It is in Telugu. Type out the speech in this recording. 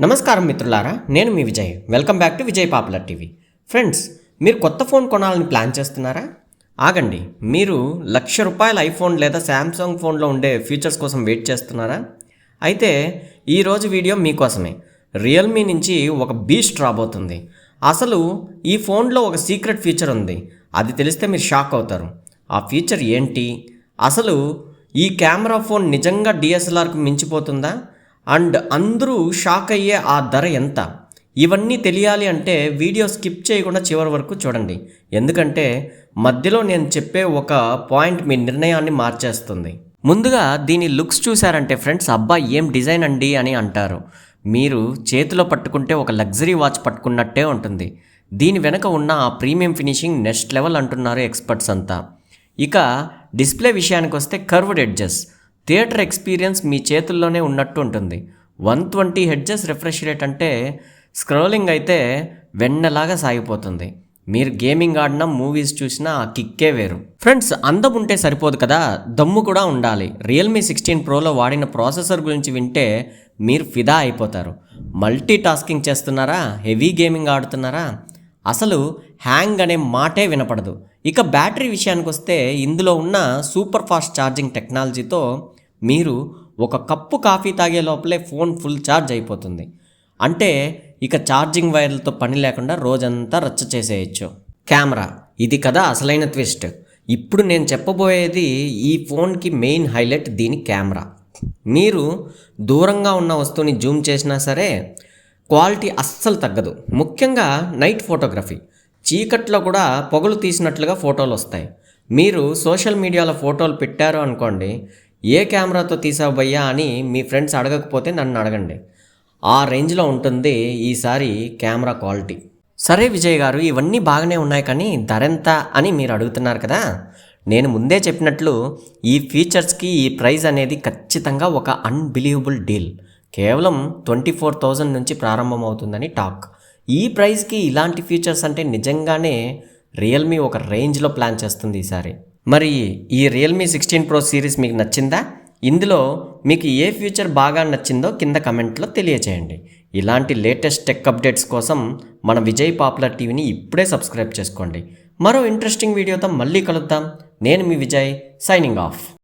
నమస్కారం మిత్రులారా నేను మీ Vijay. Welcome back to Vijay popular TV friends మీరు కొత్త ఫోన్ కొనాలని ప్లాన్ చేస్తున్నారా? ఆగండి మీరు లక్ష రూపాయల ఐఫోన్ లేదా శాంసంగ్ ఫోన్లో ఉండే ఫీచర్స్ కోసం వెయిట్ చేస్తున్నారా? అయితే ఈరోజు వీడియో మీకోసమే. రియల్మీ నుంచి ఒక బీస్ట్ రాబోతుంది. అసలు ఈ ఫోన్లో ఒక సీక్రెట్ ఫీచర్ ఉంది. అది తెలిస్తే మీరు షాక్ అవుతారు. ఆ ఫీచర్ ఏంటి? అసలు ఈ కెమెరా ఫోన్ నిజంగా డిఎస్ఎల్ఆర్కు మించిపోతుందా? అండ్ అందరూ షాక్ అయ్యే ఆ ధర ఎంత? ఇవన్నీ తెలియాలి అంటే వీడియో స్కిప్ చేయకుండా చివరి వరకు చూడండి. ఎందుకంటే మధ్యలో నేను చెప్పే ఒక పాయింట్ మీ నిర్ణయాన్ని మార్చేస్తుంది. ముందుగా దీని లుక్స్ చూసారంటే ఫ్రెండ్స్ అబ్బా ఏం డిజైన్ అండి అని అంటారు. మీరు చేతిలో పట్టుకుంటే ఒక లగ్జరీ వాచ్ పట్టుకున్నట్టే ఉంటుంది. దీని వెనక ఉన్న ఆ ప్రీమియం ఫినిషింగ్ నెక్స్ట్ లెవెల్ అంటున్నారు ఎక్స్పర్ట్స్ అంతా. ఇక డిస్ప్లే విషయానికి వస్తే కర్వ్డ్ ఎడ్జెస్. థియేటర్ ఎక్స్పీరియన్స్ మీ చేతుల్లోనే ఉన్నట్టు ఉంటుంది. One twenty hertz refresh rate అంటే స్క్రోలింగ్ అయితే వెన్నలాగా సాగిపోతుంది. మీరు గేమింగ్ ఆడినా మూవీస్ చూసినా ఆ కిక్కే వేరు. ఫ్రెండ్స్ అందం ఉంటే సరిపోదు కదా? దమ్ము కూడా ఉండాలి. రియల్మీ సిక్స్టీన్ ప్రోలో వాడిన ప్రాసెసర్ గురించి వింటే మీరు ఫిదా అయిపోతారు. మల్టీ టాస్కింగ్ చేస్తున్నారా? హెవీ గేమింగ్ ఆడుతున్నారా? అసలు హ్యాంగ్ అనే మాటే వినపడదు. ఇక బ్యాటరీ విషయానికి వస్తే ఇందులో ఉన్న సూపర్ ఫాస్ట్ ఛార్జింగ్ టెక్నాలజీతో మీరు ఒక కప్పు కాఫీ తాగే లోపలే ఫోన్ ఫుల్ ఛార్జ్ అయిపోతుంది. అంటే ఇక ఛార్జింగ్ వైర్లతో పని లేకుండా రోజంతా రచ్చ చేసేయచ్చు. కెమెరా. ఇది కదా అసలైన ట్విస్ట్. ఇప్పుడు నేను చెప్పబోయేది ఈ ఫోన్కి మెయిన్ హైలైట్ దీని కెమెరా. మీరు దూరంగా ఉన్న వస్తువుని జూమ్ చేసినా సరే క్వాలిటీ అస్సలు తగ్గదు. ముఖ్యంగా నైట్ ఫోటోగ్రఫీ. చీకట్లో కూడా పొగలు తీసినట్లుగా ఫోటోలు వస్తాయి. మీరు సోషల్ మీడియాలో ఫోటోలు పెట్టారు అనుకోండి ఏ కెమెరాతో తీసావు భయ్యా అని మీ ఫ్రెండ్స్ అడగకపోతే నన్ను అడగండి. ఆ రేంజ్లో ఉంటుంది ఈసారి కెమెరా క్వాలిటీ. సరే విజయ్ గారు ఇవన్నీ బాగానే ఉన్నాయి కానీ ధర ఎంత అని మీరు అడుగుతున్నారు కదా? నేను ముందే చెప్పినట్లు ఈ ఫీచర్స్కి ఈ ప్రైస్ అనేది ఖచ్చితంగా ఒక అన్బిలీవబుల్ డీల్. కేవలం ట్వంటీ ఫోర్ థౌజండ్ నుంచి ప్రారంభమవుతుందని టాక్. ఈ ప్రైస్కి ఇలాంటి ఫీచర్స్ అంటే నిజంగానే రియల్మీ ఒక రేంజ్లో ప్లాన్ చేస్తుంది ఈసారి. మరి ఈ రియల్మీ సిక్స్టీన్ ప్రో సిరీస్ మీకు నచ్చిందా? ఇందులో మీకు ఏ ఫ్యూచర్ బాగా నచ్చిందో కింద కమెంట్లో తెలియచేయండి. ఇలాంటి లేటెస్ట్ టెక్ అప్డేట్స్ కోసం మన విజయ్ పాపులర్ టీవీని ఇప్పుడే సబ్స్క్రైబ్ చేసుకోండి. మరో ఇంట్రెస్టింగ్ వీడియోతో మళ్ళీ కలుద్దాం. నేను మీ విజయ్ సైనింగ్ ఆఫ్